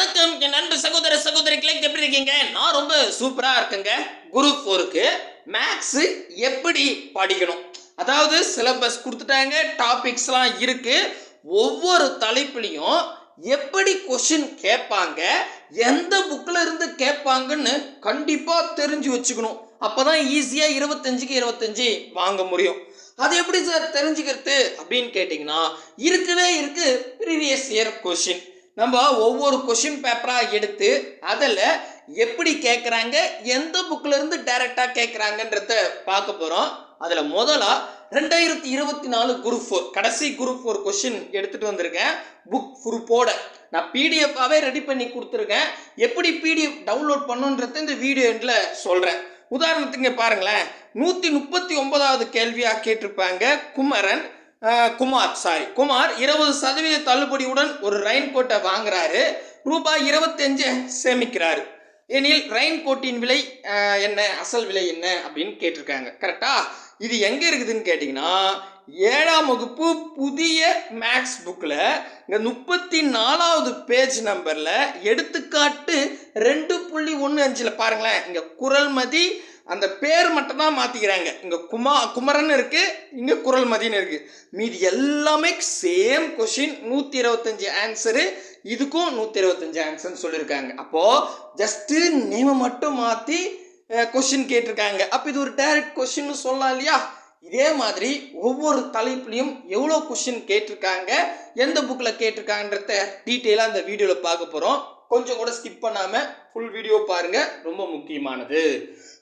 வணக்கம். என் நண்பு சகோதர சகோதரிகளே எப்படி இருக்கீங்க? நான் ரொம்ப சூப்பரா இருக்கேங்க. குரூப் ஃபோருக்கு மேக்ஸ் எப்படி படிக்கணும்? அதாவது சிலபஸ் கொடுத்துட்டாங்க டாபிக்ஸ்லாம் இருக்கு. ஒவ்வொரு தலைப்புலையும் எப்படி கொஷின் கேட்பாங்க எந்த புக்கில் இருந்து கேட்பாங்கன்னு கண்டிப்பாக தெரிஞ்சு வச்சுக்கணும். அப்போ தான் ஈஸியாக இருபத்தஞ்சுக்கு இருபத்தஞ்சு வாங்க முடியும். அது எப்படி சார் தெரிஞ்சுக்கிறது அப்படின்னு கேட்டிங்கன்னா இருக்கவே இருக்குது ப்ரீவியஸ் இயர் கொஷின் நம்ம ஒவ்வொரு கொஷின் பேப்பராக எடுத்து அதில் எப்படி கேட்குறாங்க எந்த புக்கில் இருந்து டைரெக்டாக கேட்குறாங்கன்றத பார்க்க போகிறோம் அதில் முதலாக ரெண்டாயிரத்தி இருபத்தி நாலு குரூப் ஃபோர் கடைசி குரூப் ஃபோர் கொஷின் எடுத்துகிட்டு வந்திருக்கேன். புக் குரூப்போட நான் பிடிஎஃபாகவே ரெடி பண்ணி கொடுத்துருக்கேன். எப்படி பிடிஎஃப் டவுன்லோட் பண்ணுன்றத இந்த வீடியோ எண்டில் சொல்கிறேன் உதாரணத்துக்கு பாருங்களேன். நூற்றி முப்பத்தி ஒன்பதாவது கேள்வியாக கேட்டிருப்பாங்க குமரன். குமார் சாரி குமார் இருபது சதவீத தள்ளுபடியுடன் ஒரு ரெயின் கோட்டை வாங்குறாரு. ரூபாய் இருபத்தஞ்சு சேமிக்கிறாரு. எனில் ரெயின் கோட்டின் விலை என்ன? அசல் விலை என்ன? அப்படின்னு கேட்டிருக்காங்க. கரெக்டா இது எங்கே இருக்குதுன்னு கேட்டிங்கன்னா ஏழாம் வகுப்பு புதிய மேக்ஸ் புக்கில் இங்கே முப்பத்தி நாலாவது பேஜ் நம்பரில் எடுத்துக்காட்டு ரெண்டு புள்ளி ஒன்று அஞ்சில் பாருங்களேன். இங்கே குரல்மதி அந்த பேர் மட்டும் தான் மாற்றிக்கிறாங்க இங்கே குமா குமரன் இருக்குது இங்கே குரல்மதின்னு இருக்குது மீதி எல்லாமே சேம் கொஷின் நூற்றி இருபத்தஞ்சி ஆன்சரு இதுக்கும் நூற்றி இருபத்தஞ்சி ஆன்சர்னு சொல்லியிருக்காங்க அப்போது ஜஸ்ட்டு நேமை மட்டும் மாற்றி கொஷின் கேட்டிருக்காங்க. அப்போ இது ஒரு டைரக்ட் கொஷின்னு சொல்லலாம் இல்லையா? இதே மாதிரி ஒவ்வொரு தலைப்புலையும் எவ்வளோ கொஷின் கேட்டிருக்காங்க எந்த புக்கில் கேட்டிருக்காங்கன்றத டீட்டெயிலாக அந்த வீடியோவில் பார்க்க போகிறோம் கொஞ்சம் கூட ஸ்கிப் பண்ணாமல் ஃபுல் வீடியோ பாருங்கள் ரொம்ப முக்கியமானது.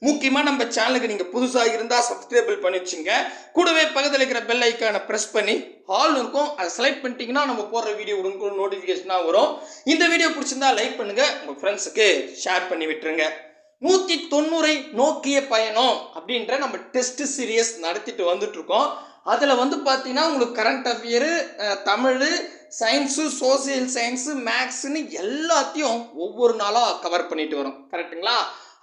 முக்கியமாக நம்ம சேனலுக்கு நீங்கள் புதுசாக இருந்தால் சப்ஸ்கிரைபிள் பண்ணி வச்சுங்க. கூடவே பக்கத்தில் இருக்கிற பெல் ஐக்கானை ப்ரெஸ் பண்ணி ஆல் இருக்கும். அதை செலக்ட் பண்ணிட்டீங்கன்னா நம்ம போடுற வீடியோ உடனே நோட்டிஃபிகேஷனாக வரும். இந்த வீடியோ பிடிச்சிருந்தா லைக் பண்ணுங்கள் உங்கள் ஃப்ரெண்ட்ஸுக்கு ஷேர் பண்ணி விட்டுருங்க. நூற்றி தொண்ணூறை நோக்கிய பயணம் அப்படின்ற நம்ம டெஸ்ட் சீரியஸ் நடத்திட்டு வந்துட்டு இருக்கோம். அதில் வந்து பார்த்தீங்கன்னா உங்களுக்கு current affair Tamil science social science மேக்ஸ்னு எல்லாத்தையும் ஒவ்வொரு நாளாக கவர் பண்ணிட்டு வரோம். கரெக்ட்டுங்களா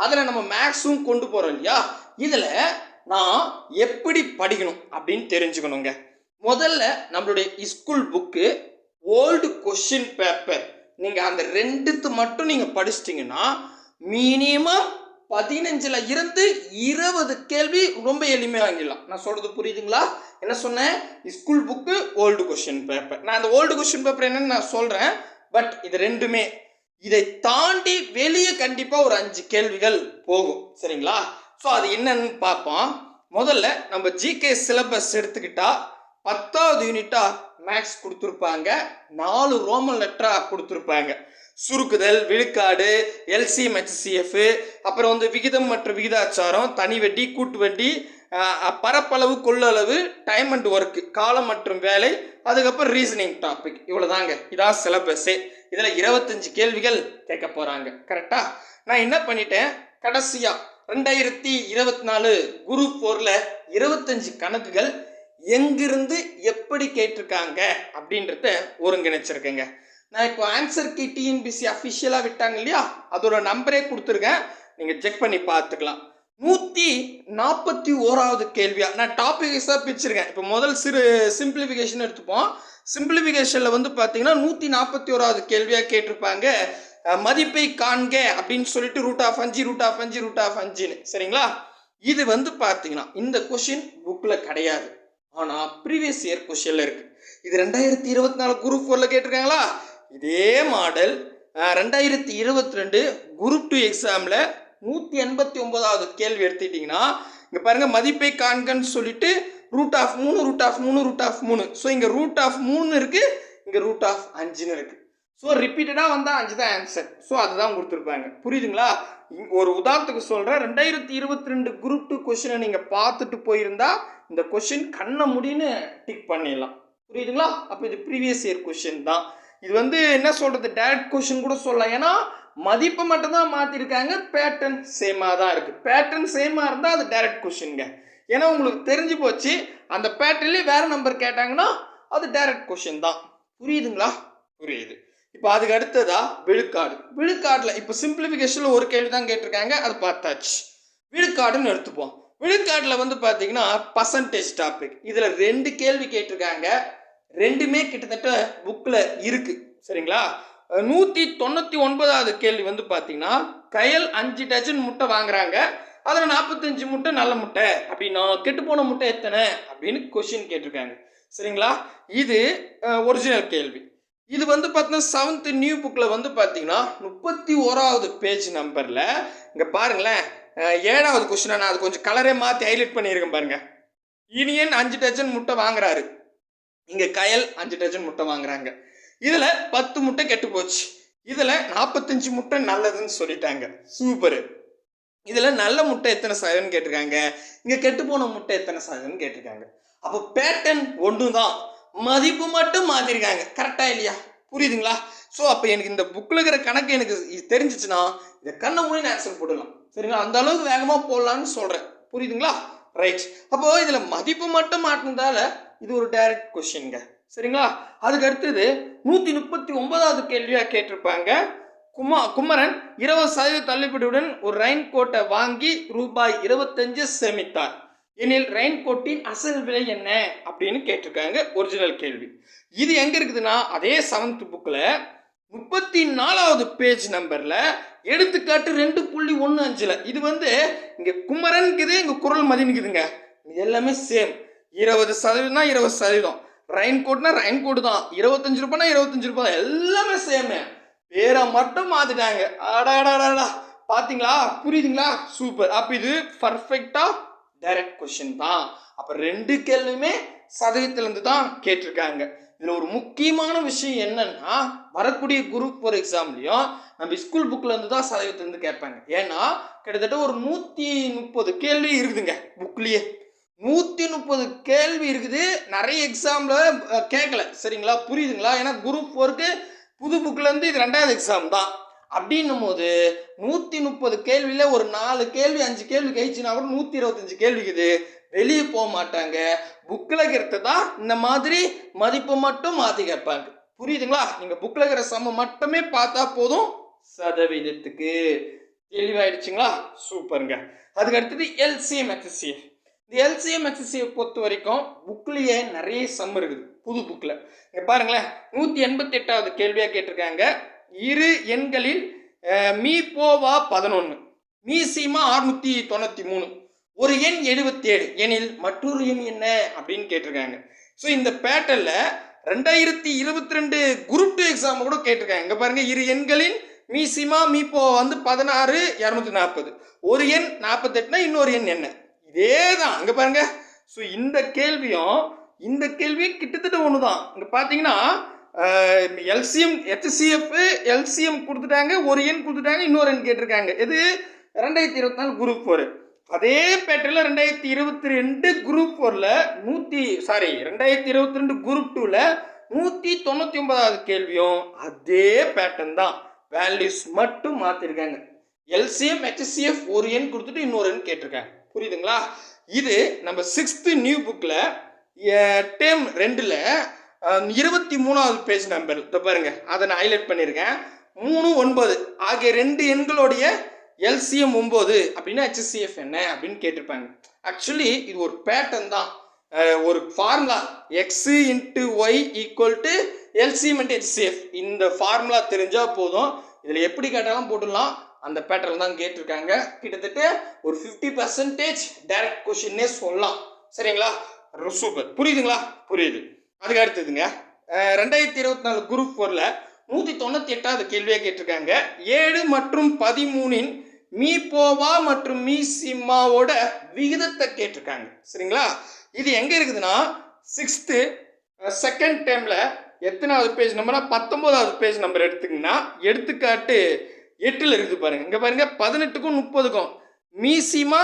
அதில் நம்ம மேக்ஸும் கொண்டு போகிறோம் இல்லையா? இதில் நான் எப்படி படிக்கணும் அப்படின்னு தெரிஞ்சுக்கணுங்க. முதல்ல நம்மளுடைய school book old question paper நீங்கள் அந்த ரெண்டுத்து மட்டும் நீங்கள் படிச்சிட்டிங்கன்னா மினிமம் பதினஞ்சில் இருந்து இருபது கேள்வி ரொம்ப எளிமையாக வாங்கிடலாம். நான் சொல்கிறது புரியுதுங்களா? என்ன சொன்னேன்? School book old question paper நான் அந்த ஓல்டு கொஷின் பேப்பர் என்னன்னு நான் சொல்கிறேன் பட் இது ரெண்டுமே. இதை தாண்டி வெளியே கண்டிப்பாக ஒரு அஞ்சு கேள்விகள் போகும். சரிங்களா? ஸோ அது என்னன்னு பார்ப்போம். முதல்ல நம்ம ஜிகே சிலபஸ் எடுத்துக்கிட்டா பத்தாவது யூனிட்டா மேக்ஸ் கொடுத்துருப்பாங்க. நாலு ரோமன் லெட்டரா கொடுத்துருப்பாங்க. சுருக்குதல் விழுக்காடு எல்சிஎம் ஹெச்சிஎஃப் அப்புறம் வந்து விகிதம் மற்றும் விகிதாச்சாரம் தனி வட்டி கூட்டு வட்டி பரப்பளவு கொள்ளளவு டைம் அண்ட் ஒர்க்கு காலம் மற்றும் வேலை அதுக்கப்புறம் ரீசனிங் டாபிக் இவ்வளோதாங்க இதான் சிலபஸ்ஸே இதில் இருபத்தஞ்சு கேள்விகள் கேட்க போகிறாங்க கரெக்டாக நான் என்ன பண்ணிட்டேன்? கடைசியாக ரெண்டாயிரத்தி இருபத்தி நாலு குரூப் ஃபோரில் இருபத்தஞ்சு கணக்குகள் எங்கிருந்து எப்படி கேட்டிருக்காங்க அப்படின்றத ஒருங்கிணைச்சிருக்கேங்க. நான் இப்போ ஆன்சர் கி டிஎன்பிசி அஃபிஷியலாக விட்டாங்க இல்லையா? அதோட நம்பரே கொடுத்துருக்கேன். நீங்கள் செக் பண்ணி பார்த்துக்கலாம். நூற்றி நாற்பத்தி ஓராவது கேள்வியா? நான் டாபிக்ஸாக பிரிச்சிருக்கேன். இப்போ முதல் சிறு சிம்பிளிஃபிகேஷன் எடுத்துப்போம். சிம்பிளிஃபிகேஷனில் வந்து பார்த்தீங்கன்னா நூற்றி நாற்பத்தி ஓராவது கேள்வியாக கேட்டிருப்பாங்க. மதிப்பை காண்க அப்படின்னு சொல்லிட்டு ரூட் ஆஃப் அஞ்சு ரூட் ஆஃப் அஞ்சு ரூட் ஆஃப் அஞ்சுன்னு. சரிங்களா? இது வந்து பார்த்தீங்கன்னா இந்த கொஷின் புக்கில் கிடையாது. ஆனால் ப்ரீவியஸ் இயர் கொஷினில் இருக்குது இது ரெண்டாயிரத்தி இருபத்தி நாலு குரூப் ஃபோரில் கேட்டிருக்காங்களா? இதே மாடல் ரெண்டாயிரத்தி இருபத்தி ரெண்டு குரூப் டூ எக்ஸாமில் நூற்றி எண்பத்தி ஒன்பதாவது கேள்வி எடுத்துக்கிட்டிங்கன்னா இங்கே பாருங்கள் மதிப்பை காண்கன்னு சொல்லிட்டு ரூட் ஆஃப் மூணு ரூட் ஆஃப் மூணு ரூட் ஆஃப் மூணு. ஸோ இங்கே ரூட் ஆஃப் மூணு இருக்குது இங்கே ரூட் ஆஃப் அஞ்சுன்னு இருக்குது ஸோ ரிப்பீட்டடாக வந்தால் அஞ்சு தான் ஆன்சர் ஸோ அதுதான் கொடுத்துருப்பாங்க. புரியுதுங்களா? ஒரு உதாரணத்துக்கு சொல்கிறேன் ரெண்டாயிரத்தி இருபத்தி ரெண்டு குரூப் டூ கொஷினை நீங்கள் பார்த்துட்டு போயிருந்தா இந்த கொஷின் கண்ணை முடின்னு டிக் பண்ணிடலாம். புரியுதுங்களா? அப்போ இது ப்ரீவியஸ் இயர் கொஷின் தான். இது வந்து என்ன சொல்கிறது டேரக்ட் கொஷின் கூட சொல்லலாம். ஏன்னா மதிப்பை மட்டும்தான் மாற்றிருக்காங்க பேட்டர்ன் சேமாக தான் இருக்குது பேட்டர்ன் சேமாக இருந்தால் அது டைரக்ட் கொஷின்ங்க ஏன்னா உங்களுக்கு தெரிஞ்சு போச்சு அந்த பேட்டர்ன்லேயே வேறு நம்பர் கேட்டாங்கன்னா அது டைரக்ட் கொஷின் தான். புரியுதுங்களா? புரியுது. இப்போ அதுக்கு அடுத்ததா விழுக்காடு. விழுக்காடில் இப்போ சிம்பிளிஃபிகேஷனில் ஒரு கேள்வி தான் கேட்டிருக்காங்க அது பார்த்தாச்சு. விழுக்காடுன்னு எடுத்துப்போம். விழுக்காட்டில் வந்து பார்த்தீங்கன்னா பர்சன்டேஜ் டாபிக் இதில் ரெண்டு கேள்வி கேட்டிருக்காங்க. ரெண்டுமே கிட்டத்தட்ட புக்கில் இருக்குது சரிங்களா? நூற்றி தொண்ணூற்றி ஒன்பதாவது கேள்வி வந்து பார்த்தீங்கன்னா கயல் அஞ்சு டஜன் முட்டை வாங்குறாங்க. அதில் நாற்பத்தஞ்சு முட்டை நல்ல முட்டை. அப்படின்னா கெட்டுப்போன முட்டை எத்தனை? அப்படின்னு கொஷின் கேட்டிருக்காங்க. சரிங்களா? இது ஒரிஜினல் கேள்வி. இது வந்து பார்த்தீங்கன்னா செவன்த் நியூ புக்கில் வந்து பார்த்தீங்கன்னா முப்பத்தி ஓராவது பேஜ் நம்பரில் இங்கே பாருங்களேன் ஏழாவது கொஸ்டினை நான் அது கொஞ்சம் கலரே மாற்றி ஹைலைட் பண்ணியிருக்கேன் பாருங்கள் இனியன் அஞ்சு டஜன் முட்டை வாங்குறாரு. இங்கே கயல் அஞ்சு டஜன் முட்டை வாங்குறாங்க. இதில் பத்து முட்டை கெட்டு போச்சு. இதில் நாற்பத்தஞ்சு முட்டை நல்லதுன்னு சொல்லிட்டாங்க. சூப்பரு இதில் நல்ல முட்டை எத்தனை சதவீதம் கேட்டிருக்காங்க. இங்கே கெட்டு போன முட்டை எத்தனை சதவீதம் கேட்டிருக்காங்க. அப்போ பேட்டர்ன் ஒன்று தான் மதிப்பு மட்டும் மாற்றிருக்காங்க கரெக்டாக இல்லையா? புரியுதுங்களா? ஸோ அப்போ எனக்கு இந்த புக்கில் இருக்கிற கணக்கு எனக்கு இது தெரிஞ்சிச்சுன்னா இதை கண்ணை மூணு ஆன்சர் போடலாம் சரிங்களா? அந்த அளவுக்கு வேகமாக போடலான்னு சொல்கிறேன் புரியுதுங்களா? ரைட் அப்போது இதில் மதிப்பு மட்டும் மாட்டினதால இது ஒரு டைரக்ட் கொஷின்ங்க சரிங்களா? அதுக்கு அடுத்தது நூற்றி முப்பத்தி ஒன்பதாவது கேள்வியாக கேட்டிருப்பாங்க. குமா குமரன் இருபது சதவீத தள்ளுபடியுடன் ஒரு ரெயின் கோட்டை வாங்கி ரூபாய் இருபத்தஞ்சு சேமித்தார். எனில் ரெயின் கோட்டின் அசல் விலை என்ன? அப்படின்னு கேட்டிருக்காங்க ஒரிஜினல் கேள்வி. இது எங்கே இருக்குதுன்னா அதே செவன்த் புக்கில் முப்பத்தி நாலாவது பேஜ் நம்பரில் எடுத்துக்காட்டு ரெண்டு புள்ளி ஒன்று அஞ்சில். இது வந்து இங்கே குமரன்குது இங்கே குரல் மதினுக்குதுங்க இது எல்லாமே சேம் இருபது சதவீதம்னா இருபது சதவீதம். ரெயின் கோட்னா ரெயின் கோட் தான். இருபத்தஞ்சு ரூபாய்னா இருபத்தஞ்சு ரூபாய். எல்லாமே சேமு பேரை மட்டும் மாத்திட்டாங்க. அடாடாடாடா பாத்தீங்களா? புரியுதுங்களா? சூப்பர் அப்ப இது பர்ஃபெக்டா டைரக்ட் கொஸ்டின் தான். அப்ப ரெண்டு கேள்வியுமே சதவீதத்திலிருந்து தான் கேட்டிருக்காங்க. இதுல ஒரு முக்கியமான விஷயம் என்னன்னா வரக்கூடிய குரூப் ஃபோர் எக்ஸாம்லயும் நம்ம ஸ்கூல் புக்ல இருந்து தான் சதவீதத்திலிருந்து கேட்பாங்க. ஏன்னா கிட்டத்தட்ட ஒரு நூத்தி முப்பது கேள்வி இருக்குதுங்க புக்லயே நூற்றி முப்பது கேள்வி இருக்குது. நிறைய எக்ஸாமில் கேட்கல. சரிங்களா? புரியுதுங்களா? ஏன்னா குரூப் ஃபோருக்கு புது புக்லேருந்து இது ரெண்டாவது எக்ஸாம் தான். அப்படின்னும் போது நூற்றி முப்பது கேள்வியில் ஒரு நாலு கேள்வி அஞ்சு கேள்வி கழிச்சுனா கூட நூற்றி இருபத்தஞ்சு கேள்விக்குது வெளியே போக மாட்டாங்க. புக்கில் இருக்கிறது தான் இந்த மாதிரி மதிப்பை மட்டும் மாற்றி கேட்பாங்க. புரியுதுங்களா? நீங்கள் புக்கில் இருக்கிற சம மட்டுமே பார்த்தா போதும் சதவீதத்துக்கு. தெளிவாயிடுச்சுங்களா? சூப்பருங்க. அதுக்கு அடுத்தது எல்சிஎம் எக்ஸசிஎஃப் இந்த எல்சிஎம் எக்ஸசியை பொறுத்த வரைக்கும் புக்லேயே நிறைய சம் இருக்குது. புது புக்கில் இங்கே பாருங்களேன். நூற்றி எண்பத்தி எட்டாவது கேள்வியாக கேட்டிருக்காங்க. இரு எண்களில் மீ போவா பதினொன்று மீ சீமா அறுநூற்றி தொண்ணூற்றி மூணு. ஒரு எண் எழுபத்தி ஏழு எனில் மற்றொரு எண் என்ன? அப்படின்னு கேட்டிருக்காங்க. ஸோ இந்த பேட்டர்னில் ரெண்டாயிரத்தி இருபத்தி ரெண்டு குரூப் டூ எக்ஸாம் கூட கேட்டிருக்காங்க. இங்கே பாருங்கள் இரு எண்களின் மீசிமா மீப்போ வந்து பதினாறு இரநூத்தி நாற்பது. ஒரு எண் நாற்பத்தெட்டுனா இன்னொரு எண் என்ன? இதே தான் அங்கே பாருங்க. ஸோ இந்த கேள்வியும் இந்த கேள்வியும் கிட்டத்தட்ட ஒன்று தான் இங்கே பார்த்தீங்கன்னா எல்சிஎம் ஹெச்சிஎஃப் எல்சிஎம் கொடுத்துட்டாங்க ஒரு எண் கொடுத்துட்டாங்க இன்னொரு எண் கேட்டிருக்காங்க. இது ரெண்டாயிரத்தி இருபத்தி நாலு குரூப் ஃபோர் அதே பேட்டரில் ரெண்டாயிரத்தி இருபத்தி ரெண்டு குரூப் ஃபோரில் நூற்றி சாரி ரெண்டாயிரத்தி இருபத்தி ரெண்டு குரூப் டூவில் நூற்றி தொண்ணூற்றி ஒன்பதாவது கேள்வியும் அதே பேட்டர்ன் தான். வேல்யூஸ் மட்டும் மாற்றிருக்காங்க எல்சிஎம் ஹெச்சிஎஃப் ஒரு எண் கொடுத்துட்டு இன்னொரு எண் கேட்டிருக்காங்க. புரியுதுங்களா? இது நம்ம சிக்ஸ்த்து நியூ புக்கில் டேம் ரெண்டில் இருபத்தி மூணாவது பேஜ் நம்பர் இதை பாருங்க அதை நான் ஹைலைட் பண்ணியிருக்கேன் மூணு ஒன்பது ஆகிய ரெண்டு எண்களுடைய எல்சிஎம் ஒம்பது அப்படின்னா ஹெச்சிஎஃப் என்ன அப்படின்னு கேட்டிருப்பாங்க. ஆக்சுவலி இது ஒரு பேட்டர்ன் தான். ஒரு formula x into y equal to LCM into HCF இந்த ஃபார்முலா தெரிஞ்சால் போதும். இதில் எப்படி கேட்டாலும் போட்டுடலாம். அந்த பேட்டர்ன் தான் கேட்டிருக்காங்க. கிட்டத்தட்ட ஒரு ஃபிஃப்டி பர்சன்டேஜ் டைரக்ட் கொஷின்னே சொல்லலாம். சரிங்களா? சூப்பர் புரியுதுங்களா? புரியுது. அதுக்கு அடுத்ததுங்க ரெண்டாயிரத்தி இருபத்தி நாலு குரூப் ஃபோரில் நூற்றி தொண்ணூற்றி எட்டாவது கேள்வியாக கேட்டிருக்காங்க. ஏழு மற்றும் பதிமூணின் மீ போவா மற்றும் மீ சிம்மாவோட விகிதத்தை கேட்டிருக்காங்க. சரிங்களா? இது எங்கே இருக்குதுன்னா சிக்ஸ்த்து செகண்ட் டைமில் எத்தனாவது பேஜ் நம்பர்னா பத்தொம்போதாவது பேஜ் நம்பர் எடுத்துக்கிங்கன்னா எடுத்துக்காட்டு எட்டில் இருக்குது பாருங்க. இங்கே பாருங்க பதினெட்டுக்கும் முப்பதுக்கும் மீசிமா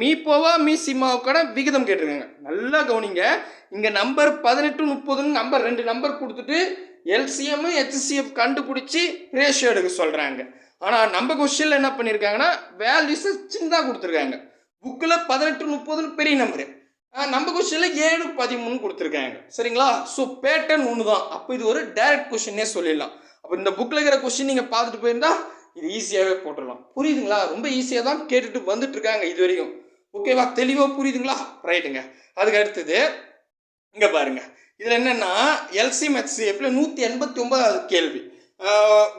மீப்போவா போவா மீசிமாவுக்கான விகிதம் கேட்டிருக்காங்க. நல்லா கவனிங்க. இங்கே நம்பர் பதினெட்டு முப்பதுன்னு நம்பர் ரெண்டு நம்பர் கொடுத்துட்டு எல்சிஎம் ஹெச்சிஎஃப் கண்டுபிடிச்சி ரேஷியோ எடுக்க சொல்கிறாங்க ஆனால் நம்ம கொஸ்டினில் என்ன பண்ணியிருக்காங்கன்னா வேல்யூஸை சின்னதாக கொடுத்துருக்காங்க. புக்கில் பதினெட்டு முப்பதுன்னு பெரிய நம்பரு நம்ம கொஸ்டினில் ஏழு பதிமூணு கொடுத்துருக்காங்க. சரிங்களா? ஸோ பேட்டர்ன் ஒன்று தான் அப்போ இது ஒரு டைரக்ட் கொஸ்டினே சொல்லிடலாம். அப்போ இந்த புக்கில் இருக்கிற கொஸ்டின் நீங்கள் பார்த்துட்டு போயிருந்தா இது ஈஸியாகவே போட்டுடலாம். புரியுதுங்களா? ரொம்ப ஈஸியாக தான் கேட்டுட்டு வந்துட்டு இருக்காங்க இது வரைக்கும் ஓகேவா தெளிவாக புரியுதுங்களா? ரைட்டுங்க அதுக்கு அடுத்தது இங்கே பாருங்க. இதில் என்னென்னா எல்சி மெட்சிஎஃப்ல நூற்றி எண்பத்தி ஒன்பதாவது கேள்வி.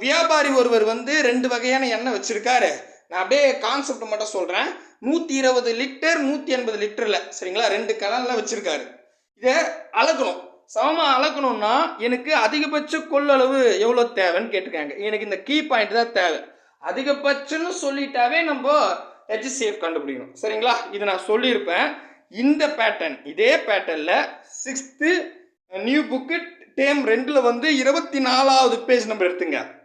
வியாபாரி ஒருவர் வந்து ரெண்டு வகையான எண்ணெய் வச்சுருக்காரு. நான் அப்படியே கான்செப்ட் மட்டும் சொல்கிறேன் நூற்றி இருபது லிட்டர் நூற்றி எண்பது லிட்டரில் சரிங்களா? ரெண்டு கலரில் வச்சுருக்காரு. இதை அளக்கணும். சமமாக அளக்கணும்னா எனக்கு அதிகபட்ச கொள்ளளவு எவ்வளோ தேவைன்னு கேட்டிருக்காங்க. எனக்கு இந்த கீ பாயிண்ட் தான் தேவை. அதிகபட்சம்னு சொல்லிட்டாவே நம்ம ஹெச்சிசிஎஃப் கண்டுபிடிக்கணும். சரிங்களா? இது நான் சொல்லியிருப்பேன். இந்த பேட்டர்ன் இதே பேட்டர்னில் சிக்ஸ்த்து நியூ புக்கு டேம் ரெண்டில் வந்து இருபத்தி நாலாவது பேஜ் நம்பர் எடுத்துங்க.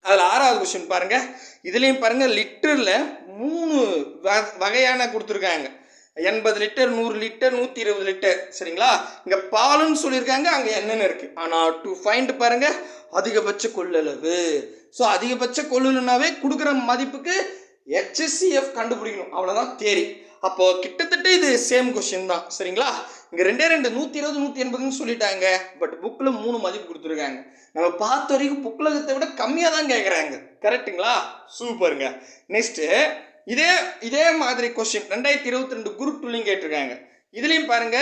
அதில் ஆறாவது கொஸ்டின் பாருங்கள் இதுலேயும் பாருங்கள் லிட்டரில் மூணு வ- வகையான கொடுத்துருக்காங்க. எண்பது லிட்டர் நூறு லிட்டர் நூற்றி இருபது லிட்டர். சரிங்களா? இங்கே பாலுன்னு சொல்லியிருக்காங்க அங்கே என்னென்ன இருக்குது ஆனால் டு ஃபைண்ட் பாருங்கள் அதிகபட்ச கொள்ளளவு. ஸோ அதிகபட்ச கொள்ளளவுனாவே கொடுக்குற மதிப்புக்கு ஹெச்எஸ்சிஎஃப் கண்டுபிடிக்கணும். அவ்வளோதான் தேரி அப்போ கிட்டத்தட்ட இது சேம் கொஸ்டின் தான். சரிங்களா? இங்கே ரெண்டே ரெண்டு நூற்றி இருபது நூற்றி எண்பதுன்னு சொல்லிட்டாங்க பட் புக்கில் மூணு மதிப்பு கொடுத்துருக்காங்க. நம்ம பார்த்த வரைக்கும் புக்கிலகத்தை விட கம்மியாக தான் கேட்குறாங்க கரெக்ட்டுங்களா சூப்பருங்க நெக்ஸ்ட்டு இதே இதே மாதிரி கொஸ்டின் ரெண்டாயிரத்தி இருபத்தி ரெண்டு குரூப் டூலையும் கேட்டிருக்காங்க. இதுலேயும் பாருங்க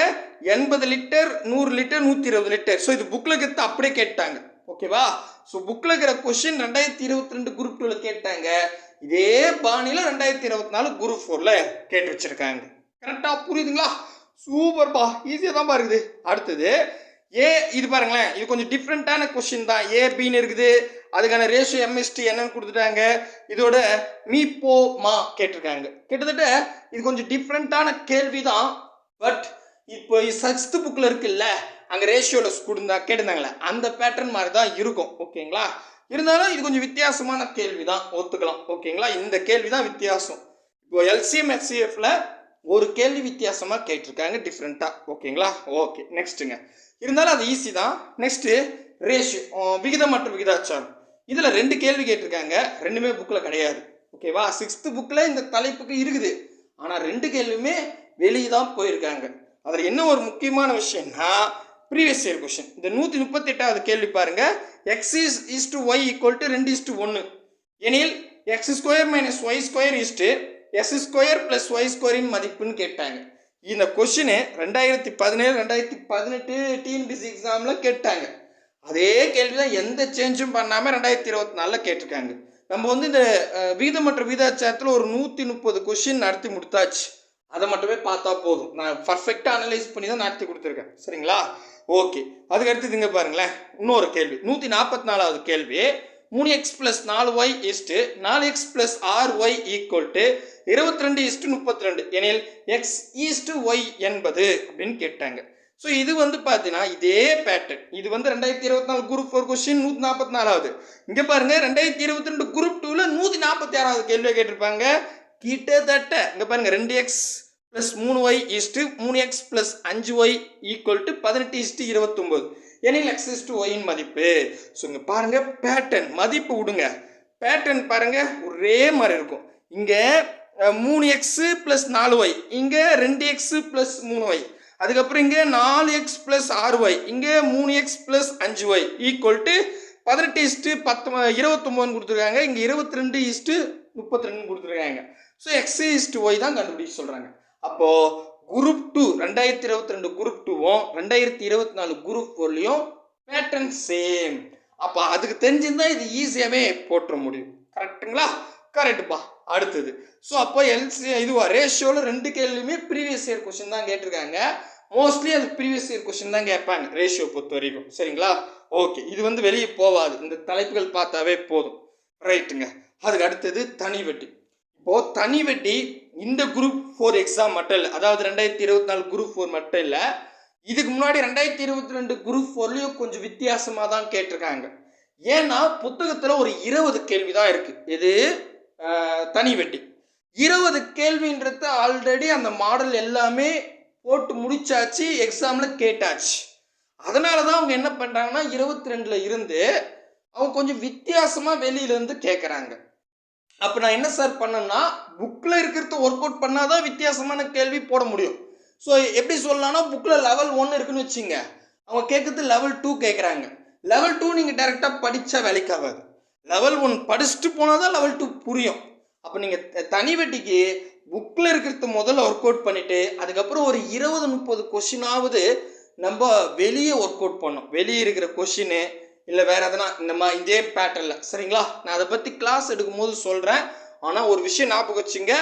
எண்பது லிட்டர் நூறு லிட்டர் நூற்றி இருபது லிட்டர். ஸோ இது புக்கில் இருக்கிறது அப்படியே கேட்டாங்க. ஓகேவா ஸோ புக்கில் இருக்கிற கொஸ்டின் ரெண்டாயிரத்தி இருபத்தி ரெண்டு குரூப் டூவில் கேட்டாங்க. இதே பாணியில் ரெண்டாயிரத்தி இருபத்தி நாலு குரூப் ஃபோரில் கேட்டு வச்சுருக்காங்க. கரெக்டாக புரியுதுங்களா? சூப்பர்ப்பா ஈஸியாக தான் இருக்குது அடுத்தது ஏ இது பாருங்களேன். இது கொஞ்சம் டிஃப்ரெண்ட்டான கொஸ்டின் தான். ஏ பின்னு இருக்குது. அதுக்கான ரேஷியோ எம்எஸ்டி என்னன்னு கொடுத்துட்டாங்க. இதோட மீ போ மா கேட்டிருக்காங்க. கிட்டத்தட்ட இது கொஞ்சம் டிஃப்ரெண்ட்டான கேள்வி தான் பட் இப்போ சக்ஸ்த் புக்கில் இருக்குல்ல அங்கே ரேஷியோவில் கொடுந்தா கேட்டிருந்தாங்களே அந்த பேட்டர்ன் மாதிரி தான் இருக்கும். ஓகேங்களா? இருந்தாலும் இது கொஞ்சம் வித்தியாசமான கேள்வி தான் ஒத்துக்கலாம். ஓகேங்களா? இந்த கேள்வி தான் வித்தியாசம். இப்போ எல்சிஎம் எஃப்சிஎஃப்ல ஒரு கேள்வி வித்தியாசமாக கேட்டிருக்காங்க டிஃப்ரெண்ட்டாக ஓகேங்களா? ஓகே நெக்ஸ்ட்டுங்க இருந்தாலும் அது ஈஸி தான். நெக்ஸ்ட்டு ரேஷியோ விகிதம் மற்றும் விகிதாச்சாரம். இதில் ரெண்டு கேள்வி கேட்டிருக்காங்க. ரெண்டுமே புக்கில் கிடையாது. ஓகேவா சிக்ஸ்த்து புக்கில் இந்த தலைப்புக்கு இருக்குது. ஆனால் ரெண்டு கேள்வியுமே வெளியே தான் போயிருக்காங்க. அதில் என்ன ஒரு முக்கியமான விஷயம்னா ப்ரீவியஸ் இயர் கொஷின் இந்த நூற்றி முப்பத்தெட்டாவது கேள்வி பாருங்க. X is is to y equal to ரெண்டு இஸ் டு ஒன்று எனில் x square minus y square is to S square plus y ஸ்கொயரின் மதிப்புன்னு கேட்டாங்க. இந்த கொஷினு ரெண்டாயிரத்தி பதினேழு ரெண்டாயிரத்தி பதினெட்டு டிஎன்பிசி எக்ஸாமில் கேட்டாங்க. அதே கேள்வி தான் எந்த சேஞ்சும் பண்ணாமல் ரெண்டாயிரத்தி இருபத்தி நாலில் கேட்டிருக்காங்க. நம்ம வந்து இந்த வீதம் விகிதம் மற்றும் ஒரு நூற்றி முப்பது கொஷின் நடத்தி முடித்தாச்சு. அதை மட்டுமே பார்த்தா போதும். நான் பர்ஃபெக்டாக அனலைஸ் பண்ணி தான் நடத்தி கொடுத்துருக்கேன். சரிங்களா? ஓகே. அதுக்கு இங்கே பாருங்களேன். இன்னொரு கேள்வி. நூற்றி நாற்பத்தி நாலாவது கேள்வி. மூணு எக்ஸ் ப்ளஸ் நாலு ஒய் இஸ்ட்டு நாலு எக்ஸ் ப்ளஸ் ஆறு ஒய் ஈக்குவல் டு இருபத்தி ரெண்டு இஸ்ட்டு முப்பத்தி ரெண்டு எனில் எக்ஸ் ஈஸ்ட்டு ஒய் என்பது அப்படின்னு கேட்டாங்க. ஸோ இது வந்து பார்த்தீங்கன்னா இதே பேட்டர்ன் இது வந்து ரெண்டாயிரத்தி இருபத்தி நாலு குரூப் ஃபோர் கொஸ்டின் நூற்றி நாற்பத்தி நாலாவது. இங்கே பாருங்க ரெண்டாயிரத்தி இருபத்தி ரெண்டு குரூப் டூவில் நூற்றி நாற்பத்தி ஆறாவது கேள்வியை கேட்டிருப்பாங்க. கிட்டத்தட்ட இங்கே பாருங்க ரெண்டு எக்ஸ் ப்ளஸ் மூணு ஒய் இஸ்ட்டு மூணு எக்ஸ் ப்ளஸ் அஞ்சு ஒய் ஈக்குவல் டு பதினெட்டு இஸ்ட்டு இருபத்தொம்போது. எனில் எக்ஸ் இஸ்ட்டு ஒயின் மதிப்பு. ஸோ இங்கே பாருங்க பேட்டர்ன் மதிப்பு விடுங்க. பேட்டர்ன் பாருங்க ஒரே மாதிரி இருக்கும். இங்கே மூணு எக்ஸு ப்ளஸ் நாலு ஒய் இங்கே ரெண்டு எக்ஸு ப்ளஸ் மூணு ஒய் அதுக்கப்புறம் இங்கே நாலு எக்ஸ் ப்ளஸ் ஆறு ஒய் இங்கே மூணு எக்ஸ் ப்ளஸ் அஞ்சு ஒய் ஈக்குவல் டு பதினெட்டு இஸ்ட்டு பத்து இருபத்தொம்போதுன்னு கொடுத்துருக்காங்க. இங்கே இருபத்தி ரெண்டு இஸ்ட்டு முப்பத்தி கொடுத்துருக்காங்க. ஸோ எக்ஸ் இஸ்ட்டு ஒய் தான் கண்டுபிடிக்க சொல்கிறாங்க அப்போது குரூப் டூ ரெண்டாயிரத்தி இருபத்தி ரெண்டு குரூப் டூவும் ரெண்டாயிரத்தி இருபத்தி நாலு குரூப் ஃபோர்லேயும் பேட்டர்ன் சேம் அப்போ அதுக்கு தெரிஞ்சிருந்தால் இது ஈஸியாகவே போட்டுற முடியும். கரெக்ட்டுங்களா கரெக்டுப்பா அடுத்தது. ஸோ அப்போ எல்சி இதுவா ரேஷியோவில் ரெண்டு கேள்வியுமே ப்ரீவியஸ் இயர் கொஸ்டின் தான் கேட்டிருக்காங்க. மோஸ்ட்லி அது ப்ரீவியஸ் இயர் கொஸ்டின் தான் கேட்பாங்க ரேஷியோ பொறுத்த வரைக்கும் சரிங்களா? ஓகே இது வந்து வெளியே போகாது இந்த தலைப்புகள் பார்த்தாவே போதும். ரைட்டுங்க அதுக்கு அடுத்தது தனி வட்டி. இப்போது தனி வட்டி இந்த குரூப் ஃபோர் எக்ஸாம் மட்டும் இல்லை. அதாவது ரெண்டாயிரத்தி இருபத்தி நாலு குரூப் ஃபோர் மட்டும் இல்லை. இதுக்கு முன்னாடி ரெண்டாயிரத்தி இருபத்தி ரெண்டு குரூப் ஃபோர்லேயும் கொஞ்சம் வித்தியாசமாக தான் கேட்டிருக்காங்க. ஏன்னா புத்தகத்தில் ஒரு இருபது கேள்வி தான் இருக்குது இது தனி வெட்டி. இருபது கேள்வின்றது ஆல்ரெடி அந்த மாடல் எல்லாமே போட்டு முடிச்சாச்சு எக்ஸாமில் கேட்டாச்சு. அதனால தான் அவங்க என்ன பண்ணுறாங்கன்னா இருபத்தி ரெண்டில் இருந்து அவங்க கொஞ்சம் வித்தியாசமாக வெளியிலேருந்து கேட்குறாங்க அப்போ நான் என்ன சார் பண்ணேன்னா புக்கில் இருக்கிறத ஒர்க் அவுட் பண்ணால் தான் வித்தியாசமான கேள்வி போட முடியும். ஸோ எப்படி சொல்லலாம்னா புக்கில் லெவல் ஒன்று இருக்குன்னு வச்சுங்க. அவங்க கேட்குறது லெவல் டூ கேட்குறாங்க லெவல் டூ நீங்கள் டைரெக்டாக படித்தா வேலைக்கு ஆகாது. லெவல் ஒன் படிச்சுட்டு போனால் தான் லெவல் டூ புரியும். அப்போ நீங்கள் தனி வெட்டிக்கு புக்கில் இருக்கிறத முதல்ல ஒர்க் அவுட் பண்ணிவிட்டு அதுக்கப்புறம் ஒரு இருபது முப்பது கொஷினாவது நம்ம வெளியே ஒர்க் அவுட் பண்ணோம் வெளியே இருக்கிற கொஷினு இல்லை வேறு எதனா இந்த மாதிரி இதே பேட்டர்னில் சரிங்களா? நான் அதை பற்றி கிளாஸ் எடுக்கும்போது சொல்கிறேன் ஆனால் ஒரு விஷயம் ஞாபகம் வச்சுங்க.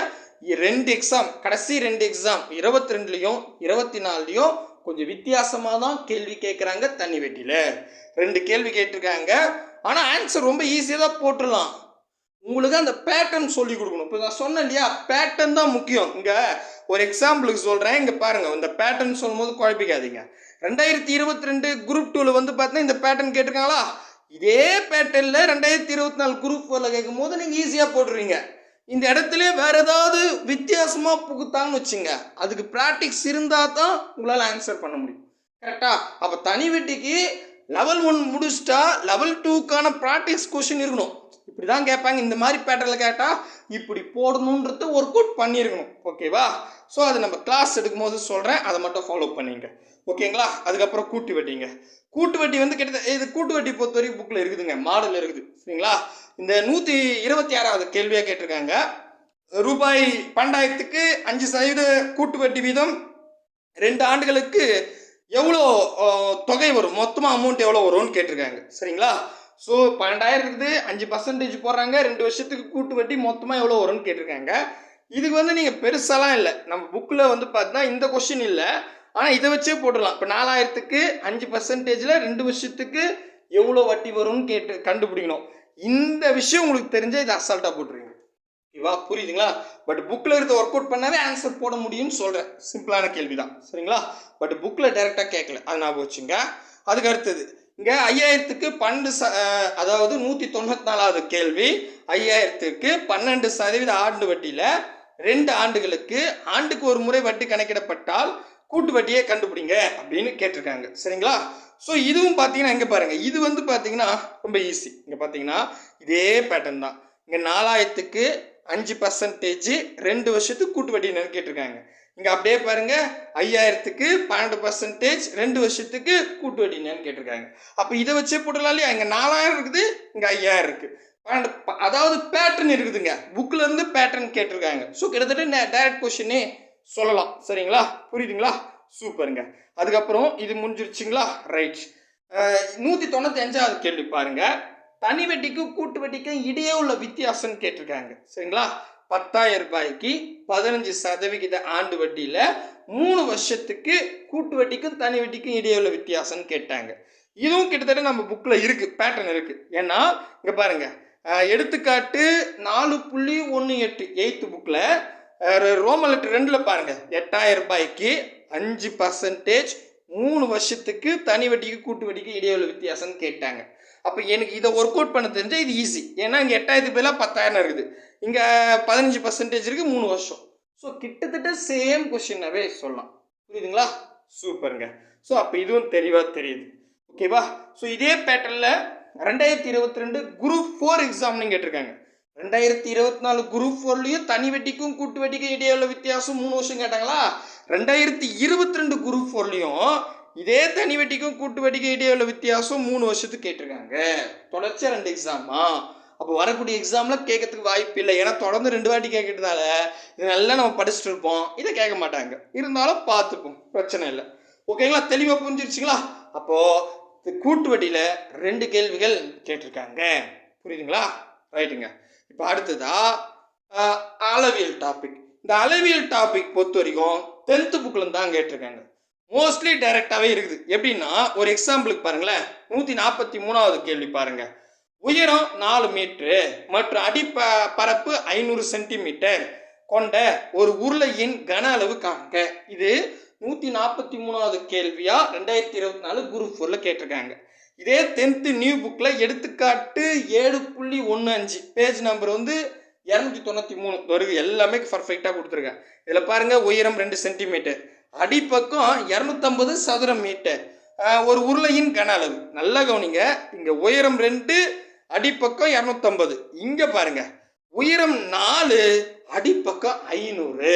ரெண்டு எக்ஸாம் கடைசி ரெண்டு எக்ஸாம் இருபத்தி ரெண்டுலேயும் இருபத்தி நாலுலேயும் கொஞ்சம் வித்தியாசமாக தான் கேள்வி கேட்குறாங்க தண்ணி வெட்டியில். ரெண்டு கேள்வி கேட்டிருக்காங்க. ஆனால் ஆன்சர் ரொம்ப ஈஸியாக தான் போட்டுடலாம். உங்களுக்கு அந்த பேட்டர்ன் சொல்லி கொடுக்கணும். இப்போ நான் சொன்னேன் இல்லையா பேட்டர்ன் தான் முக்கியம். இங்கே ஒரு எக்ஸாம்பிளுக்கு சொல்கிறேன் இங்கே பாருங்கள் இந்த பேட்டர்ன் சொல்லும்போது குழப்பிக்காதீங்க. ரெண்டாயிரத்தி இருபத்தி ரெண்டு குரூப் டூவில் வந்து பார்த்தீங்கன்னா இந்த பேட்டர்ன் கேட்டிருக்காங்களா? இதே பேட்டர்னில் ரெண்டாயிரத்தி இருபத்தி நாலு குரூப் ஃபோரில் கேட்கும் போது நீங்கள் ஈஸியாக போட்டுருவீங்க. இந்த இடத்துல வேறு ஏதாவது வித்தியாசமாக புகுத்தாங்கன்னு வச்சுங்க. அதுக்கு ப்ராக்டிக்ஸ் இருந்தால் தான் உங்களால் ஆன்சர் பண்ண முடியும். கரெக்டாக அப்போ தனி வெட்டிக்கு லெவல் ஒன் முடிச்சிட்டா லெவல் டூக்கான ப்ராக்டிஸ் கொஷின் இருக்கணும். இப்படி தான் கேட்பாங்க. இந்த மாதிரி பேட்டர்னில் கேட்டால் இப்படி போடணுன்றது ஒர்க் அவுட் பண்ணியிருக்கணும் ஓகேவா ஸோ அது நம்ம கிளாஸ் எடுக்கும்போது சொல்கிறேன் அதை மட்டும் ஃபாலோ பண்ணிங்க. ஓகேங்களா அதுக்கப்புறம் கூட்டு வட்டிங்க. கூட்டு வட்டி வந்து கிட்டத்தட்ட இது கூட்டு வட்டி பொறுத்த வரைக்கும் புக்கில் இருக்குதுங்க. மாடல் இருக்குது. சரிங்களா? இந்த நூற்றி இருபத்தி ஆறாவது கேள்வியாக கேட்டிருக்காங்க. ரூபாய் பன்னெண்டாயிரத்துக்கு அஞ்சு சதவீத கூட்டு வட்டி வீதம் ரெண்டு ஆண்டுகளுக்கு எவ்வளோ தொகை வரும்? மொத்தமாக அமௌண்ட் எவ்வளோ வரும்னு கேட்டிருக்காங்க. சரிங்களா? ஸோ பன்னெண்டாயிரம் இருக்குது அஞ்சு பர்சன்டேஜ் போடுறாங்க. ரெண்டு வருஷத்துக்கு கூட்டு வட்டி மொத்தமாக எவ்வளோ வரும்னு கேட்டிருக்காங்க. இதுக்கு வந்து நீங்கள் பெருசாலாம் இல்லை. நம்ம புக்கில் வந்து பார்த்தீங்கன்னா இந்த கொஷின் இல்லை. ஆனால் இதை வச்சே போட்டுடலாம். இப்போ நாலாயிரத்துக்கு அஞ்சு பர்சன்டேஜில் ரெண்டு வருஷத்துக்கு எவ்வளோ வட்டி வரும்னு கேட்டு கண்டுபிடிக்கணும். இந்த விஷயம் உங்களுக்கு தெரிஞ்சால் இதை அசால்ட்டாக போட்டுருங்க ஓகேவா புரியுதுங்களா? பட் புக்கில் இருக்க ஒர்க் அவுட் பண்ணாவே ஆன்சர் போட முடியும்னு சொல்கிறேன் சிம்பிளான கேள்வி தான் சரிங்களா? பட் புக்கில் டைரெக்டாக கேட்கல அது ஞாபகம் வச்சுங்க. அதுக்கு அடுத்தது. இங்கே ஐயாயிரத்துக்கு பன்னெண்டு ச அதாவது நூற்றி தொண்ணூற்றி நாலாவது கேள்வி. ஐயாயிரத்துக்கு பன்னெண்டு சதவீத ஆண்டு வட்டியில் ரெண்டு ஆண்டுகளுக்கு ஆண்டுக்கு ஒரு முறை வட்டி கணக்கிடப்பட்டால் கூட்டு வட்டியை கண்டுபிடிங்க அப்படின்னு கேட்டிருக்காங்க. சரிங்களா? ஸோ இதுவும் பார்த்தீங்கன்னா இங்கே பாருங்கள் இது வந்து பார்த்தீங்கன்னா ரொம்ப ஈஸி இங்கே பார்த்தீங்கன்னா இதே பேட்டர்ன் தான். இங்கே நாலாயிரத்துக்கு அஞ்சு பர்சன்டேஜ் ரெண்டு வருஷத்துக்கு கூட்டு வட்டி என்னன்னு கேட்டிருக்காங்க. இங்கே அப்படியே பாருங்க ஐயாயிரத்துக்கு பன்னெண்டு பர்சன்டேஜ் ரெண்டு வருஷத்துக்கு கூட்டு வட்டி என்னன்னு கேட்டிருக்காங்க. அப்போ இதை வச்சே போட்டுடலாம் இல்லையா? இங்கே நாலாயிரம் இருக்குது இங்கே ஐயாயிரம் இருக்குது பன்னெண்டு அதாவது பேட்டர்ன் இருக்குதுங்க. புக்கிலேருந்து பேட்டர்ன் கேட்டிருக்காங்க. ஸோ கிட்டத்தட்ட டைரக்ட் கொஷினே சொல்லலாம். சரிங்களா? புரியுதுங்களா? சூப்பருங்க. அதுக்கப்புறம் இது முடிஞ்சிருச்சுங்களா? ரைட் நூற்றி தொண்ணூற்றி அஞ்சாவது கேள்வி பாருங்கள் தனி வட்டிக்கும் கூட்டு வட்டிக்கும் இடையே உள்ள வித்தியாசம்னு கேட்டிருக்காங்க. சரிங்களா? பத்தாயிரம் ரூபாய்க்கு பதினஞ்சு சதவிகித ஆண்டு வட்டியில் மூணு வருஷத்துக்கு கூட்டு வட்டிக்கும் தனி வட்டிக்கும் இடையே உள்ள வித்தியாசம்னு கேட்டாங்க. இதுவும் கிட்டத்தட்ட நம்ம புக்கில் இருக்குது பேட்டர்ன் இருக்குது ஏன்னா இங்கே பாருங்கள் எடுத்துக்காட்டு நாலு புள்ளி ஒன்று எட்டு எயித்து புக்கில் ரோமன் லெட்டர் ரெண்டில் பாருங்கள் எட்டாயிரம் ரூபாய்க்கு அஞ்சு பர்சன்டேஜ் மூணு வருஷத்துக்கு தனி வட்டிக்கு கூட்டு வட்டிக்கு இடையே உள்ள வித்தியாசம்னு கேட்டாங்க. அப்போ எனக்கு இதை ஒர்க் அவுட் பண்ண தெரிஞ்சால் இது ஈஸி ஏன்னா இங்கே எட்டாயிரத்து பேரில் பத்தாயிரம் இருக்குது. இங்கே பதினஞ்சு பர்சன்டேஜ் இருக்குது மூணு வருஷம். ஸோ கிட்டத்தட்ட சேம் கொஷினாகவே சொல்லலாம். புரியுதுங்களா? சூப்பருங்க ஸோ அப்போ இதுவும் தெளிவாக தெரியுது. ஓகேவா ஸோ இதே பேட்டர்னில் ரெண்டாயிரத்தி இருபத்தி ரெண்டு குரூப் ஃபோர் எக்ஸாம்னு கேட்டிருக்காங்க. ரெண்டாயிரத்தி இருபத்தி நாலு குரூப் ஃபோர்லேயும் தனி வட்டிக்கும் கூட்டு வட்டிக்கும் இடையே உள்ள வித்தியாசம் மூணு வருஷம் கேட்டாங்களா? ரெண்டாயிரத்தி இருபத்தி ரெண்டு குரூப் ஃபோர்லேயும் இதே தனி வட்டிக்கும் கூட்டு வெட்டிக்கும் இடையே உள்ள வித்தியாசம் மூணு வருஷத்துக்கு கேட்டிருக்காங்க. தொடர்ச்சியாக ரெண்டு எக்ஸாமா அப்போ வரக்கூடிய எக்ஸாமில் கேட்கறதுக்கு வாய்ப்பு இல்லை. ஏன்னா தொடர்ந்து ரெண்டு வாட்டி கேட்கறதுனால இது நல்லா நம்ம படிச்சுட்டு இருப்போம். இதை கேட்க மாட்டாங்க. இருந்தாலும் பார்த்துப்போம். பிரச்சனை இல்லை. ஓகேங்களா தெளிவாக புரிஞ்சிருச்சுங்களா? அப்போது கூட்டு வட்டியில் ரெண்டு கேள்விகள் கேட்டிருக்காங்க. புரியுதுங்களா? ரைட்டுங்க. இப்போ அடுத்ததா அளவியல் டாபிக் இந்த அளவியல் டாபிக் பொறுத்த வரைக்கும் டென்த்து புக்கில் தான் கேட்டிருக்காங்க. மோஸ்ட்லி டைரக்டாகவே இருக்குது. எப்படின்னா ஒரு எக்ஸாம்பிளுக்கு பாருங்களேன். நூற்றி நாற்பத்தி மூணாவது கேள்வி பாருங்கள் உயரம் நாலு மீட்ரு மற்றும் அடிப்ப பரப்பு ஐநூறு சென்டிமீட்டர் கொண்ட ஒரு உருளையின் கன அளவு காண்க. இது நூற்றி நாற்பத்தி மூணாவது கேள்வியா? ரெண்டாயிரத்தி இருபத்தி நாலு குரூப் ஃபோரில் கேட்டிருக்காங்க. இதே டென்த்து நியூ புக்கில் எடுத்துக்காட்டு ஏழு புள்ளி ஒன்று அஞ்சு. பேஜ் நம்பர் வந்து இரநூத்தி தொண்ணூற்றி மூணு. வருது. எல்லாமே பர்ஃபெக்டாக கொடுத்துருக்கேன். இதில் பாருங்கள் உயரம் ரெண்டு சென்டிமீட்டர் அடிப்பக்கம் இரநூத்தம்பது சதுர மீட்டர். ஒரு உருளையின் கன அளவு. நல்லா கவனிங்க. இங்கே உயரம் ரெண்டு அடிப்பக்கம் இரநூத்தம்பது. இங்கே பாருங்க. உயரம் நாலு அடிப்பக்கம் ஐநூறு.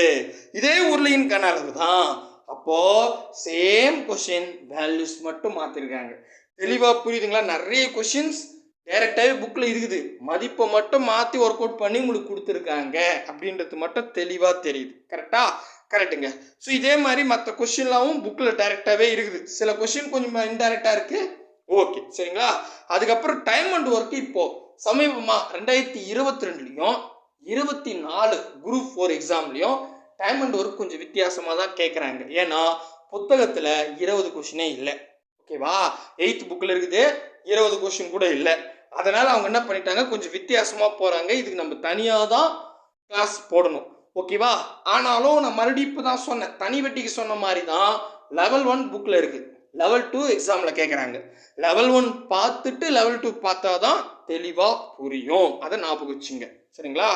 இதே உருளையின் கன அளவு தான் அப்போ சேம் கொஷின் வேல்யூஸ் மட்டும் மாற்றிருக்காங்க தெளிவாக புரியுதுங்களா? நிறைய கொஷின்ஸ் டைரெக்டாகவே புக்கில் இருக்குது. மதிப்பை மட்டும் மாற்றி ஒர்க் அவுட் பண்ணி உங்களுக்கு கொடுத்துருக்காங்க. அப்படின்றது மட்டும் தெளிவாக தெரியுது. கரெக்டாக கரெக்டுங்க ஸோ இதே மாதிரி மற்ற கொஷின்லாம் புக்கில் டைரெக்டாகவே இருக்குது. சில கொஷின் கொஞ்சம் இன்டைரக்டாக இருக்குது ஓகே சரிங்களா? அதுக்கப்புறம் டைம் அண்ட் ஒர்க்கு இப்போது சமீபமாக ரெண்டாயிரத்தி இருபத்தி ரெண்டுலேயும் இருபத்தி நாலு குரூப் ஃபோர் எக்ஸாம்லேயும் டைம் அண்ட் ஒர்க் கொஞ்சம் வித்தியாசமாக தான் கேட்குறாங்க ஏன்னா புத்தகத்தில் இருபது கொஷினே இல்லை. ஓகேவா எயித்து புக்கில் இருக்குது இருபது கொஷின் கூட இல்லை. அதனால் அவங்க என்ன பண்ணிட்டாங்க? கொஞ்சம் வித்தியாசமாக போகிறாங்க இதுக்கு நம்ம தனியாக தான் கிளாஸ் போடணும். ஓகேவா ஆனாலும் நான் மறுபடியும் இப்போ தான் சொன்னேன். தனி வெட்டிக்கு சொன்ன மாதிரி தான் லெவல் ஒன் புக்கில் இருக்குது லெவல் டூ எக்ஸாமில் கேட்குறாங்க லெவல் ஒன் பார்த்துட்டு லெவல் டூ பார்த்தா தான் தெளிவாக புரியும். அதை ஞாபகம் வச்சுங்க. சரிங்களா?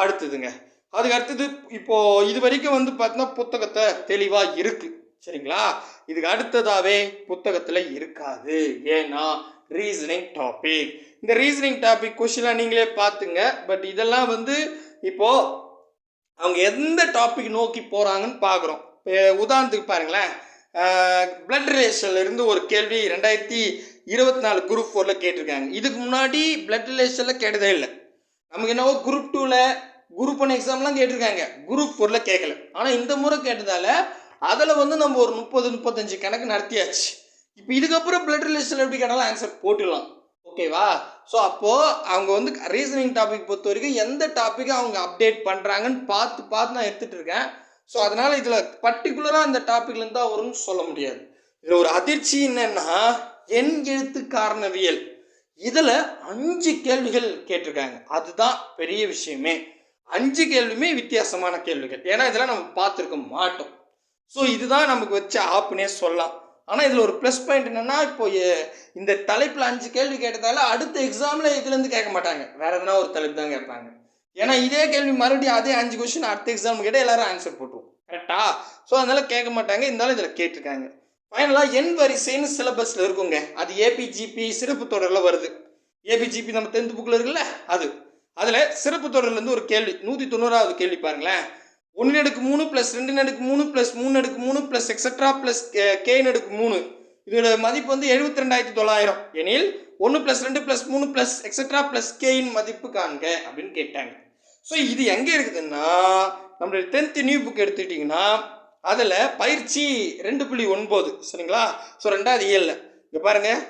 அடுத்ததுங்க. அதுக்கு அடுத்தது இப்போது இது வரைக்கும் வந்து பார்த்தீங்கன்னா புத்தகத்தை தெளிவாக இருக்குது சரிங்களா? இதுக்கு அடுத்ததாகவே புத்தகத்தில் இருக்காது. ஏன்னா ரீசனிங் டாபிக் இந்த ரீசனிங் டாபிக் கொஷின்லாம் நீங்களே பார்த்துங்க. பட் இதெல்லாம் வந்து இப்போது அவங்க எந்த டாபிக் நோக்கி போகிறாங்கன்னு பார்க்குறோம் உதாரணத்துக்கு பாருங்களேன். பிளட் ரிலேஷன்லேருந்து ஒரு கேள்வி ரெண்டாயிரத்தி இருபத்தி நாலு குரூப் ஃபோரில் கேட்டிருக்காங்க. இதுக்கு முன்னாடி பிளட் ரிலேஷனில் கேட்டதே இல்லை. நமக்கு என்னவோ குரூப் டூவில் குரூப் ஒன் எக்ஸாம்லாம் கேட்டிருக்காங்க. குரூப் ஃபோரில் கேட்கல ஆனால் இந்த முறை கேட்டதால் அதில் வந்து நம்ம ஒரு முப்பது முப்பத்தஞ்சு கணக்கு நடத்தியாச்சு. இப்போ இதுக்கப்புறம் பிளட் ரிலேஷன் எப்படி கேட்டாலும் ஆன்சர் போட்டுடலாம். ஓகேவா? ஸோ அப்போது அவங்க வந்து ரீசனிங் டாபிக் பொறுத்த வரைக்கும் எந்த டாப்பிக்கை அவங்க அப்டேட் பண்ணுறாங்கன்னு பார்த்து பார்த்து நான் எடுத்துகிட்டு இருக்கேன். ஸோ அதனால் இதில் பர்டிகுலராக அந்த டாப்பிக்லேருந்து தான் வரும்னு சொல்ல முடியாது. இதில் ஒரு அதிர்ச்சி என்னென்னா என் எழுத்து காரணவியல். இதில் அஞ்சு கேள்விகள் கேட்டிருக்காங்க. அதுதான் பெரிய விஷயமே. அஞ்சு கேள்வியுமே வித்தியாசமான கேள்விகள். ஏன்னா இதெல்லாம் நம்ம பார்த்துருக்க மாட்டோம். ஸோ இதுதான் நமக்கு வச்ச ஆப்புனே சொல்லலாம். ஆனால் இதில் ஒரு ப்ளஸ் பாயிண்ட் என்னென்னா இப்போ இந்த தலைப்பில் அஞ்சு கேள்வி கேட்டதால அடுத்த எக்ஸாமில் இதுலேருந்து கேட்க மாட்டாங்க. வேற எதனா ஒரு தலைப்பு தான் கேட்பாங்க. ஏன்னா இதே கேள்வி மறுபடியும் அதே அஞ்சு கொஸ்டின் அடுத்த எக்ஸாம் கேட்டால் எல்லாரும் ஆன்சர் போட்டுருவோம். கரெக்டா ஸோ அதனால் கேட்க மாட்டாங்க. இருந்தாலும் இதில் கேட்டிருக்காங்க. ஃபைனலாக எண் வரிசைன்னு சிலபஸில் இருக்குங்க. அது ஏபிஜிபி சிறப்பு தொடரில் வருது. ஏபிஜிபி நம்ம டென்த் புக்கில் இருக்குல்ல அது. அதில் சிறப்பு தொடர்லேருந்து ஒரு கேள்வி நூற்றி தொண்ணூறாவது கேள்வி பாருங்களேன். ஒன்று அடுக்கு மூணு ப்ளஸ் ரெண்டு நடுக்கு மூணு ப்ளஸ் மூணு அடுக்கு மூணு ப்ளஸ் எக்ஸட்ரா ப்ளஸ் கே நடுக்கு மூணு. இதோட மதிப்பு வந்து எழுபத்தி ரெண்டாயிரத்தி தொள்ளாயிரம். எனில் ஒன்று ப்ளஸ் ரெண்டு ப்ளஸ் மூணு ப்ளஸ் எக்ஸட்ரா ப்ளஸ் கேயின் மதிப்பு காண்க அப்படின்னு கேட்டாங்க. ஸோ இது எங்கே இருக்குதுன்னா நம்மளுடைய டென்த்து நியூ புக் எடுத்துக்கிட்டிங்கன்னா அதில் பயிற்சி ரெண்டு புள்ளி ஒன்பது சரிங்களா? ஸோ ரெண்டாவது இயலில் இங்கே பாருங்கள்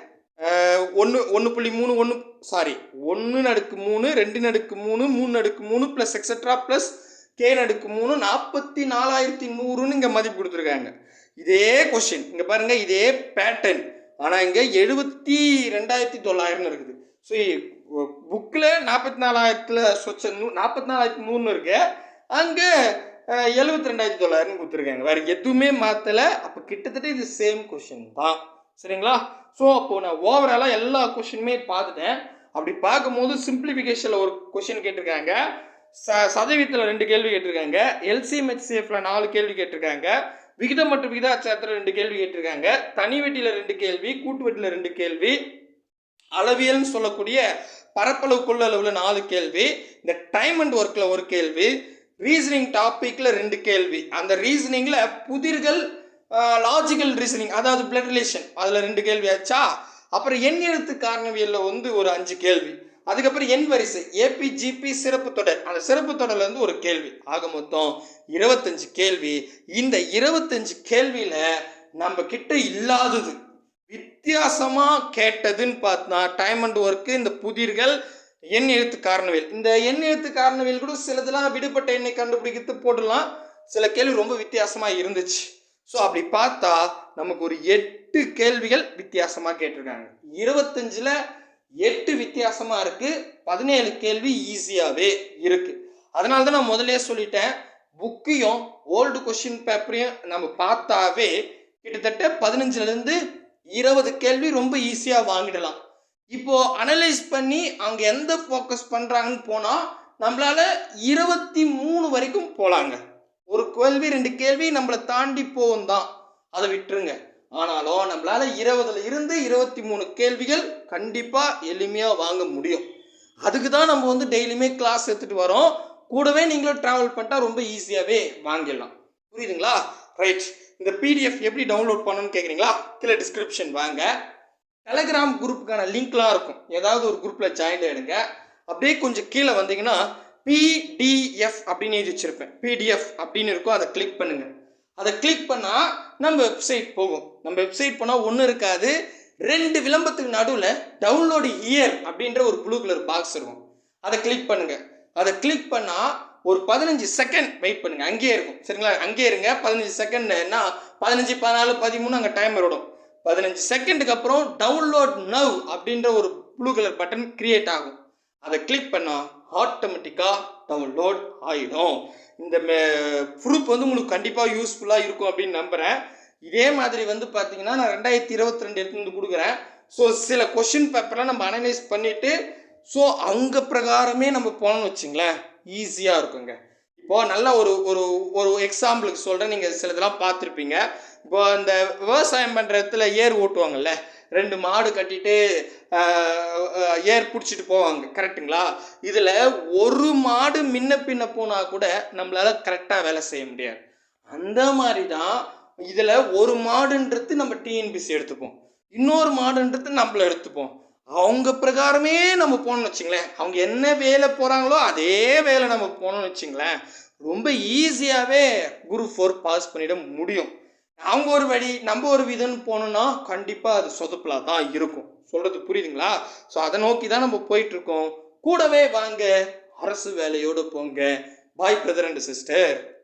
ஒன்று ஒன்று புள்ளி மூணு ஒன்று சாரி ஒன்று நடுக்கு மூணு ரெண்டு நடுக்கு மூணு மூணு நடுக்கு மூணு ப்ளஸ் எக்ஸட்ரா ப்ளஸ் கே நடுக்கு மூணு நாற்பத்தி நாலாயிரத்தி நூறுன்னு இங்கே மதிப்பு கொடுத்துருக்காங்க. இதே கொஷின் இங்கே பாருங்கள் இதே பேட்டர்ன் ஆனால் இங்கே எழுபத்தி ரெண்டாயிரத்தி தொள்ளாயிரம்னு இருக்குது. ஸோ புக்கில் நாற்பத்தி நாலாயிரத்தில் சொச்ச நூ நாற்பத்தி நாலாயிரத்தி நூறுன்னு இருக்கு. அங்கே எழுபத்தி ரெண்டாயிரத்தி தொள்ளாயிரம்னு கொடுத்துருக்காங்க. வேறு எதுவுமே மாற்றலை அப்போ கிட்டத்தட்ட இது சேம் கொஷின் தான். சரிங்களா? ஸோ அப்போது நான் ஓவராலாக எல்லா கொஷினுமே பார்த்துட்டேன். அப்படி பார்க்கும்போது சிம்பிளிஃபிகேஷனில் ஒரு கொஷின் கேட்டிருக்காங்க. ச சதவீதத்தில் ரெண்டு கேள்வி கேட்டிருக்காங்க. எல்சிஎம் ஹெச்சிஎஃப்ல நாலு கேள்வி கேட்டிருக்காங்க. விகிதம் மற்றும் விகிதாச்சாரத்தில் ரெண்டு கேள்வி கேட்டிருக்காங்க. தனி வெட்டியில் ரெண்டு கேள்வி கூட்டு வெட்டியில் ரெண்டு கேள்வி. அளவியல்னு சொல்லக்கூடிய பரப்பளவு கொள்ளளவில் நாலு கேள்வி. இந்த டைம் அண்ட் ஒர்க்கில் ஒரு கேள்வி. ரீசனிங் டாப்பிக்கில் ரெண்டு கேள்வி. அந்த ரீசனிங்கில் புதிர்கள் லாஜிக்கல் ரீசனிங் அதாவது பிளட் ரிலேஷன் அதில் ரெண்டு கேள்வி ஆச்சா? அப்புறம் எண் எழுத்து காரணவியலில் வந்து ஒரு அஞ்சு கேள்வி. அதுக்கப்புறம் என் வரிசை ஏபிஜிபி சிறப்பு தொடர். அந்த சிறப்பு தொடர்லேருந்து ஒரு கேள்வி. ஆக மொத்தம் இருபத்தஞ்சு கேள்வி. இந்த இருபத்தஞ்சு கேள்வியில் நம்ம கிட்ட இல்லாதது வித்தியாசமாக கேட்டதுன்னு பார்த்தா டைம் அண்ட் ஒர்க்கு இந்த புதிர்கள் எண் எழுத்து காரணவியல் இந்த எண் எழுத்து காரணவியல் கூட சிலதெல்லாம் விடுபட்ட எண்ணை கண்டுபிடிக்கிறது போடலாம். சில கேள்வி ரொம்ப வித்தியாசமாக இருந்துச்சு. ஸோ அப்படி பார்த்தா நமக்கு ஒரு எட்டு கேள்விகள் வித்தியாசமாக கேட்டிருக்காங்க. இருபத்தஞ்சில் எட்டு வித்தியாசமாக இருக்குது பதினேழு கேள்வி ஈஸியாகவே இருக்குது அதனால தான் நான் முதலே சொல்லிட்டேன். புக்கையும் ஓல்டு கொஷின் பேப்பரையும் நம்ம பார்த்தாவே கிட்டத்தட்ட பதினஞ்சுலேருந்து இருபது கேள்வி ரொம்ப ஈஸியாக வாங்கிடலாம். இப்போ அனலைஸ் பண்ணி அங்கே எந்த ஃபோக்கஸ் பண்ணுறாங்கன்னு போனால் நம்மளால இருபத்தி மூணு வரைக்கும் போகலாங்க ஒரு கேள்வி ரெண்டு கேள்வி நம்மளை தாண்டி போகும் தான் அதை விட்டுருங்க. ஆனாலும் நம்மளால இருபதுல இருந்து இருபத்தி மூணு கேள்விகள் கண்டிப்பாக எளிமையாக வாங்க முடியும். அதுக்கு தான் நம்ம வந்து டெய்லியுமே கிளாஸ் எடுத்துகிட்டு வரோம். கூடவே நீங்களும் ட்ராவல் பண்ணிட்டா ரொம்ப ஈஸியாகவே வாங்கிடலாம். புரியுதுங்களா? ரைட் இந்த பிடிஎஃப் எப்படி டவுன்லோட் பண்ணணும்னு கேட்குறீங்களா கீழே டிஸ்கிரிப்ஷன் வாங்க. டெலகிராம் குரூப்புக்கான லிங்க்லாம் இருக்கும். ஏதாவது ஒரு குரூப்பில் ஜாயின் ஆகிடுங்க அப்படியே கொஞ்சம் கீழே வந்தீங்கன்னா பிடிஎஃப் அப்படின்னு எழுதி வச்சுருப்பேன். பிடிஎஃப் அப்படின்னு இருக்கும். அதை கிளிக் பண்ணுங்கள் அதை கிளிக் பண்ணால் நம்ம வெப்சைட் போகும். நம்ம வெப்சைட் போனால் ஒன்றும் இருக்காது. ரெண்டு விளம்பரத்துக்கு நடுவில் டவுன்லோடு இயர் அப்படின்ற ஒரு ப்ளூ கலர் பாக்ஸ் இருக்கும். அதை கிளிக் பண்ணுங்கள் அதை கிளிக் பண்ணால் ஒரு பதினஞ்சு செகண்ட் வெயிட் பண்ணுங்கள் அங்கேயே இருக்கும். சரிங்களா? அங்கேயே இருங்க. பதினஞ்சு செகண்ட்னா பதினஞ்சு பதினாலு பதிமூணு அங்கே டைமர் விடும் பதினஞ்சு செகண்டுக்கு அப்புறம் டவுன்லோட் நவ் அப்படின்ற ஒரு ப்ளூ கலர் பட்டன் கிரியேட் ஆகும். அதை கிளிக் பண்ணால் ஆட்டோமேட்டிக்காக டவுன்லோட் ஆகிடும் இந்த மே ப்ரூஃப் வந்து உங்களுக்கு கண்டிப்பாக யூஸ்ஃபுல்லாக இருக்கும் அப்படின்னு நம்புகிறேன் இதே மாதிரி வந்து பார்த்தீங்கன்னா நான் ரெண்டாயிரத்தி இருபத்தி ரெண்டு எடுத்து வந்து கொடுக்குறேன். ஸோ சில கொஷின் பேப்பர்லாம் நம்ம அனலைஸ் பண்ணிவிட்டு ஸோ அங்கே பிரகாரமே நம்ம போனோம்னு வச்சுங்களேன். ஈஸியாக இருக்குங்க. இப்போது நல்ல ஒரு ஒரு ஒரு எக்ஸாம்பிளுக்கு சொல்கிறேன் நீங்கள் சில இதெல்லாம் பார்த்துருப்பீங்க. இப்போ இந்த விவசாயம் பண்ணுற இடத்துல ஏர் ஓட்டுவாங்கல்ல ரெண்டு மாடு கட்டிட்டு ஏர் பிடிச்சிட்டு போவாங்க. கரெக்ட்டுங்களா இதில் ஒரு மாடு முன்ன பின்ன போனால் கூட நம்மளால் கரெக்டாக வேலை செய்ய முடியாது. அந்த மாதிரி தான் இதில் ஒரு மாடுன்றது நம்ம டிஎன்பிசி எடுத்துப்போம். இன்னொரு மாடுன்றது நம்மள எடுத்துப்போம். அவங்க பிரகாரமே நம்ம போனோம்னு வச்சுங்களேன். அவங்க என்ன வேலை போகிறாங்களோ அதே வேலை நம்ம போனோம்னு வச்சுங்களேன். ரொம்ப ஈஸியாகவே குரூப் ஃபோர் பாஸ் பண்ணிட முடியும். அவங்க ஒரு வழி நம்ம ஒரு விதம்னு போனோம்னா கண்டிப்பாக அது சொதப்பலாக தான் இருக்கும். சொல்கிறது புரியுதுங்களா? ஸோ அதை நோக்கி தான் நம்ம போயிட்டுருக்கோம். கூடவே வாங்க அரசு வேலையோடு போங்க. பாய் பிரதர் அண்ட் சிஸ்டர்